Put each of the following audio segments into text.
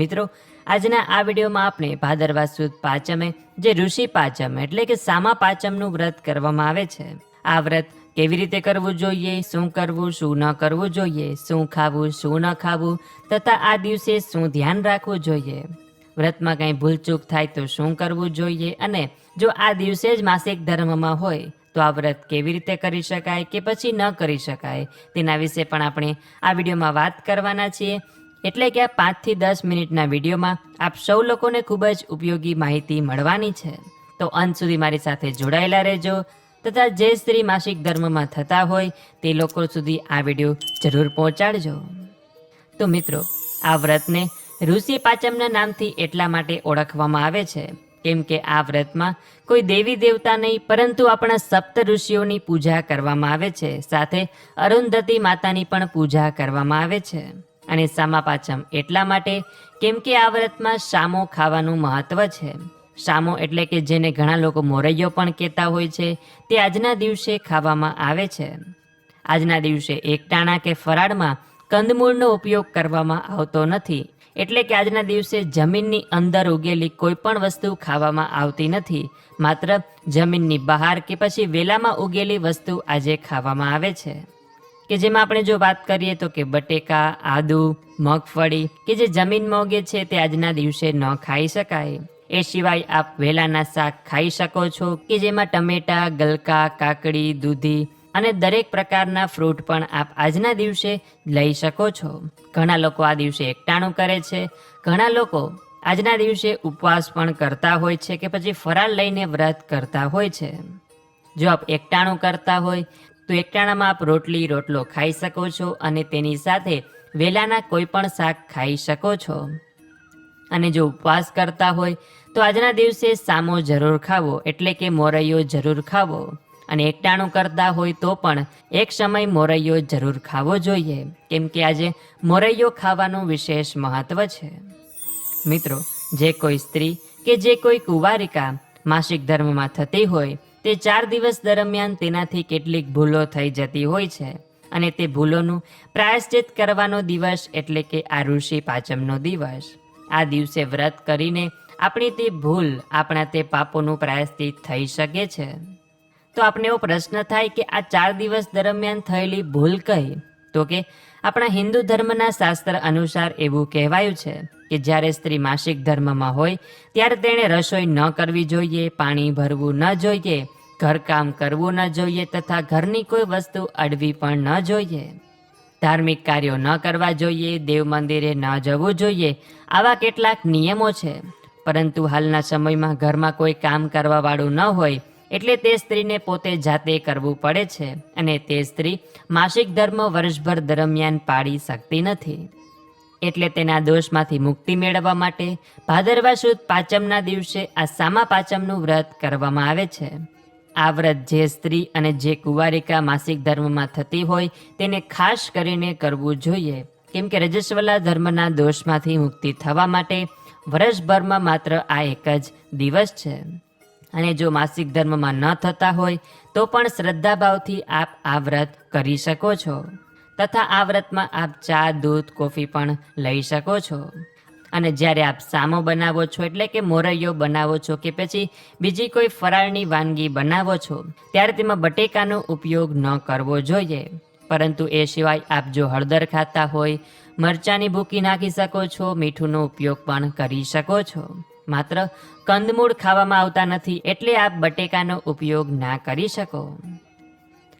મિત્રો, આજના આ વિડીયોમાં આપણે ભાદરવા સુદ પાંચમે, જે ઋષિ પાંચમ એટલે કે સામા પાંચમનું વ્રત કરવામાં આવે છે. આ વ્રત કેવી રીતે કરવું જોઈએ, શું કરવું, શું ન કરવું જોઈએ, શું ખાવું, શું ન ખાવું, તથા આ દિવસે શું ધ્યાન રાખવું જોઈએ. વ્રતમાં કંઈ ભૂલચૂક થાય તો શું કરવું જોઈએ અને જો આ દિવસે જ માસિક ધર્મમાં હોય, તો આ વ્રત કેવી રીતે કરી શકાય કે પછી ન કરી શકાય, તેના વિશે પણ આપણે આ વિડીયોમાં વાત કરવાના છીએ. એટલે કે આ પાંચથી દસ મિનિટના વિડીયોમાં આપ સૌ લોકોને ખૂબ જ ઉપયોગી માહિતી મળવાની છે. તો અંત સુધી મારી સાથે જોડાયેલા રહેજો. તથા જે સ્ત્રી માસિક ધર્મમાં થતા હોય, તે લોકો સુધી આ વીડિયો જરૂર પહોંચાડજો. તો મિત્રો, આ વ્રતને ઋષિ પાંચમના નામથી એટલા માટે ઓળખવામાં આવે છે, કેમ કે આ વ્રતમાં કોઈ દેવી દેવતા નહીં, પરંતુ આપણા સપ્ત ઋષિઓની પૂજા કરવામાં આવે છે. સાથે અરુંધતી માતાની પણ પૂજા કરવામાં આવે છે. અને સામા પાંચમ એટલા માટે કેમ કે આ વ્રતમાં શામો ખાવાનું મહત્વ છે. શામો એટલે કે જેને ઘણા લોકો મોરૈયો પણ કહેતા હોય છે, તે આજના દિવસે ખાવામાં આવે છે. આજના દિવસે એકટાણા કે ફરાળમાં કંદમૂળનો ઉપયોગ કરવામાં આવતો નથી. એટલે કે આજના દિવસે જમીનની અંદર ઉગેલી કોઈ પણ વસ્તુ ખાવામાં આવતી નથી. માત્ર જમીનની બહાર કે પછી વેલામાં ઉગેલી વસ્તુ આજે ખાવામાં આવે છે. કે જેમાં આપણે જો વાત કરીએ તો કે બટેકા, આદુ, મગફળી કે જે જમીનમાં ઉગે છે તે આજના દિવસે ન ખાઈ શકાય. એ સિવાય આપ વેલાના શાક ખાઈ શકો છો કે જેમાં ટમેટા, ગલકા, કાકડી, દૂધી અને દરેક પ્રકારના ફ્રૂટ પણ આપ આજના દિવસે લઈ શકો છો. ઘણા લોકો આ દિવસે એકટાણું કરે છે. ઘણા લોકો આજના દિવસે ઉપવાસ પણ કરતા હોય છે કે પછી ફરાળ લઈને વ્રત કરતા હોય છે. જો આપ એકટાણું કરતા હોય તો એકટાણામાં આપ રોટલી, રોટલો ખાઈ શકો છો અને તેની સાથે વેલાના કોઈ પણ શાક ખાઈ શકો છો. અને જો ઉપવાસ કરતા હોય, તો આજના દિવસે સામો જરૂર ખાવો, એટલે કે મોરૈયો જરૂર ખાવો. અને એકટાણું કરતા હોય તો પણ એક સમય મોરૈયો જરૂર ખાવો જોઈએ, કેમ કે આજે મોરૈયો ખાવાનું વિશેષ મહત્વ છે. મિત્રો, જે કોઈ સ્ત્રી કે જે કોઈ કુંવારિકા માસિક ધર્મમાં થતી હોય તે ચાર દિવસ દરમિયાન તેનાથી કેટલીક ભૂલો થઈ જતી હોય છે અને તે ભૂલોનું પ્રાયશ્ચિત કરવાનો દિવસ એટલે કે આ ઋષિ પાંચમનો દિવસ. આ દિવસે વ્રત કરીને આપણી તે ભૂલ આપણા તે પાપોનું પ્રાયશ્ચિત થઈ શકે છે. તો આપણે એવો પ્રશ્ન થાય કે આ ચાર દિવસ દરમિયાન થયેલી ભૂલ કઈ? તો કે આપણા હિન્દુ ધર્મના શાસ્ત્ર અનુસાર એવું કહેવાયું છે કે જ્યારે સ્ત્રી માસિક ધર્મમાં હોય, ત્યારે તેણે રસોઈ ન કરવી જોઈએ, પાણી ભરવું ન જોઈએ, ઘરકામ કરવું ન જોઈએ તથા ઘરની કોઈ વસ્તુ અડવી પણ ન જોઈએ. ધાર્મિક કાર્યો ન કરવા જોઈએ, દેવ મંદિરે ન જવું જોઈએ, આવા કેટલાક નિયમો છે. પરંતુ હાલના સમયમાં ઘરમાં કોઈ કામ કરવાવાળું ન હોય એટલે તે સ્ત્રીને પોતે જાતે કરવું પડે છે અને તે સ્ત્રી માસિક ધર્મ વર્ષભર દરમિયાન પાળી શકતી નથી. એટલે તેના દોષમાંથી મુક્તિ મેળવવા માટે ભાદરવા સુદ પાંચમના દિવસે આ સામા પાંચમનું વ્રત કરવામાં આવે છે. આ વ્રત જે સ્ત્રી અને જે કુંવારિકા માસિક ધર્મમાં થતી હોય તેને ખાસ કરીને કરવું જોઈએ. કેમ કે રજસ્વલા ધર્મના દોષમાંથી મુક્તિ થવા માટે વર્ષભરમાં માત્ર આ એક જ દિવસ છે. અને જો માસિક ધર્મમાં ન થતા હોય, તો પણ શ્રદ્ધાભાવથી આપ આ વ્રત કરી શકો છો. તથા આ વ્રતમાં આપ ચા, દૂધ, કોફી પણ લઈ શકો છો. અને જ્યારે આપ સામો બનાવો છો, એટલે કે મોરૈયો બનાવો છો કે પછી બીજી કોઈ ફરાળની વાનગી બનાવો છો, ત્યારે તેમાં બટેકાનો ઉપયોગ ન કરવો જોઈએ. પરંતુ એ સિવાય આપ જો હળદર ખાતા હોય, મરચાંની ભૂકી નાખી શકો છો, મીઠુંનો ઉપયોગ પણ કરી શકો છો. માત્ર કંદમૂળ ખાવામાં આવતા નથી એટલે આપ બટેકાનો ઉપયોગ ના કરી શકો.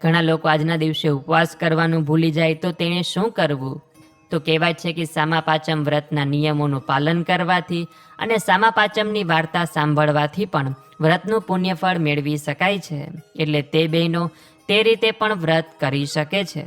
ઘણા લોકો આજના દિવસે ઉપવાસ કરવાનું ભૂલી જાય તો તેણે શું કરવું? તો કહેવાય છે કે સામા પાંચમ વ્રતના નિયમોનું પાલન કરવાથી અને સામા પાંચમની વાર્તા સાંભળવાથી પણ વ્રતનું પુણ્યફળ મેળવી શકાય છે. એટલે તે બહેનો તે રીતે પણ વ્રત કરી શકે છે.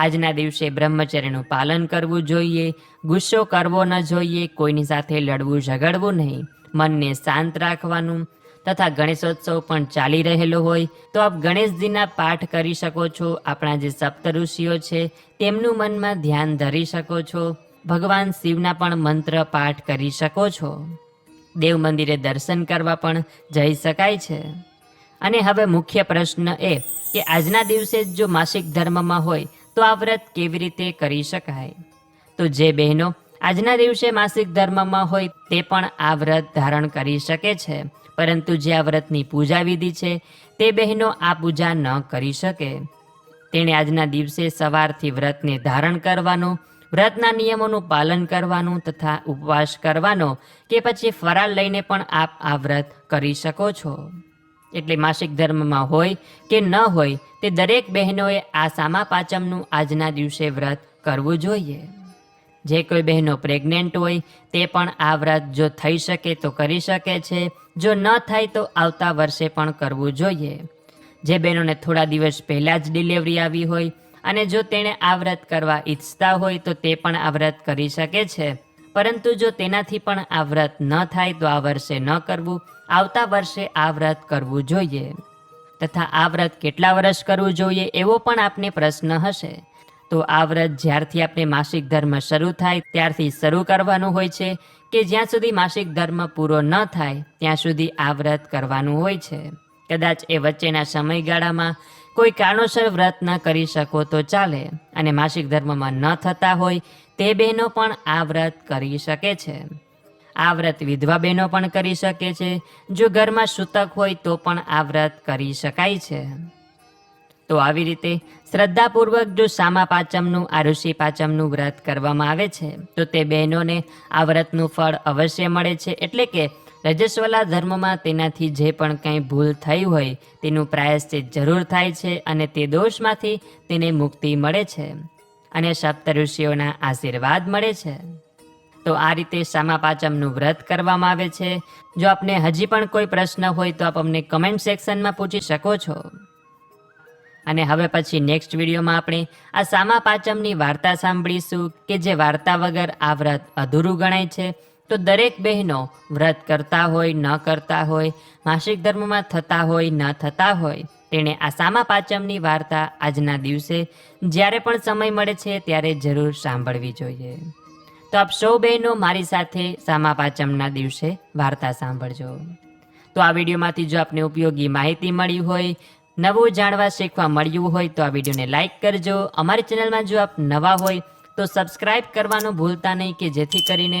આજના દિવસે બ્રહ્મચર્યનું પાલન કરવું જોઈએ, ગુસ્સો કરવો ન જોઈએ, કોઈની સાથે લડવું, ઝઘડવું નહીં. મનને શાંત રાખવાનું તથા ગણેશોત્સવ પણ ચાલી રહેલો હોય, તો આપ ગણેશજીના પાઠ કરી શકો છો. આપણા જે સપ્ત ઋષિઓ છે, તેમનું મનમાં ધ્યાન ધરી શકો છો. ભગવાન શિવના પણ મંત્ર પાઠ કરી શકો છો. દેવ મંદિરે દર્શન કરવા પણ જઈ શકાય છે. અને હવે મુખ્ય પ્રશ્ન એ કે આજના દિવસે જો માસિક ધર્મમાં હોય તો આ વ્રત કેવી રીતે કરી શકાય? તો જે બહેનો આજના દિવસે માસિક ધર્મમાં હોય તે પણ આ વ્રત ધારણ કરી શકે છે. પરંતુ જે આ વ્રતની પૂજા વિધિ છે, તે બહેનો આ પૂજા ન કરી શકે. તેણે આજના દિવસે સવારથી વ્રતને ધારણ કરવાનું, વ્રતના નિયમોનું પાલન કરવાનું તથા ઉપવાસ કરવાનો કે પછી ફરાળ લઈને પણ આપ આ વ્રત કરી શકો છો. એટલે માસિક ધર્મમાં હોય કે ન હોય, તે દરેક બહેનોએ આ સામા પાંચમનું આજના દિવસે વ્રત કરવું જોઈએ. જે કોઈ બહેનો પ્રેગ્નેન્ટ હોય, તે પણ આ વ્રત જો થઈ શકે તો કરી શકે છે. જો ન થાય તો આવતા વર્ષે પણ કરવું જોઈએ. જે બહેનોને થોડા દિવસ પહેલાં જ ડિલિવરી આવી હોય અને જો તેણે આ વ્રત કરવા ઈચ્છતા હોય તો તે પણ આ વ્રત કરી શકે છે. પરંતુ જો તેનાથી પણ આ વ્રત ન થાય તો આ વર્ષે ન કરવું, આવતા વર્ષે આ વ્રત કરવું જોઈએ. તથા આ વ્રત કેટલા વર્ષ કરવું જોઈએ એવો પણ આપને પ્રશ્ન હશે. તો આ વ્રત જ્યારથી આપણે માસિક ધર્મ શરૂ થાય, ત્યારથી શરૂ કરવાનું હોય છે કે જ્યાં સુધી માસિક ધર્મ પૂરો ન થાય, ત્યાં સુધી આ વ્રત કરવાનું હોય છે. કદાચ એ વચ્ચેના સમયગાળામાં કોઈ કારણોસર વ્રત ન કરી શકો તો ચાલે અને માસિક ધર્મમાં ન થતા હોય તે બહેનો પણ આ વ્રત કરી શકે છે. આ વ્રત વિધવા બહેનો પણ કરી શકે છે. જો ઘરમાં સૂતક હોય તો પણ આ વ્રત કરી શકાય છે. તો આવી રીતે શ્રદ્ધાપૂર્વક જો સામા પાંચમનું, આ ઋષિ પાંચમનું વ્રત કરવામાં આવે છે, તો તે બહેનોને આ વ્રતનું ફળ અવશ્ય મળે છે. એટલે કે રજસ્વલા ધર્મમાં તેનાથી જે પણ કંઈ ભૂલ થઈ હોય, તેનું પ્રાયશ્ચિત જરૂર થાય છે અને તે દોષમાંથી તેને મુક્તિ મળે છે અને સપ્ત ઋષિઓના આશીર્વાદ મળે છે. તો આ રીતે સામા પાંચમનું વ્રત કરવામાં આવે છે. જો આપને હજી પણ કોઈ પ્રશ્ન હોય તો આપ અમને કમેન્ટ સેક્શનમાં પૂછી શકો છો. અને હવે પછી નેક્સ્ટ વિડીયોમાં આપણે આ સામા પાંચમની વાર્તા સાંભળીશું કે જે વાર્તા વગર આ વ્રત અધૂરું ગણાય છે. તો દરેક બહેનો વ્રત કરતા હોય, ન કરતા હોય, માસિક ધર્મમાં થતા હોય, ન થતા હોય, તેણે આ સામા પાંચમની વાર્તા આજના દિવસે જ્યારે પણ સમય મળે છે ત્યારે જરૂર સાંભળવી જોઈએ. તો આપ સૌ બહેનો મારી સાથે સામા પાંચમના દિવસે વાર્તા સાંભળજો. તો આ વિડીયોમાંથી જો આપને ઉપયોગી માહિતી મળી હોય, નવું જાણવા શીખવા મળ્યું હોય તો આ વિડીયોને લાઇક કરજો. અમારી ચેનલમાં જો આપ નવા હોય તો સબસ્ક્રાઇબ કરવાનું ભૂલતા નહીં કે જેથી કરીને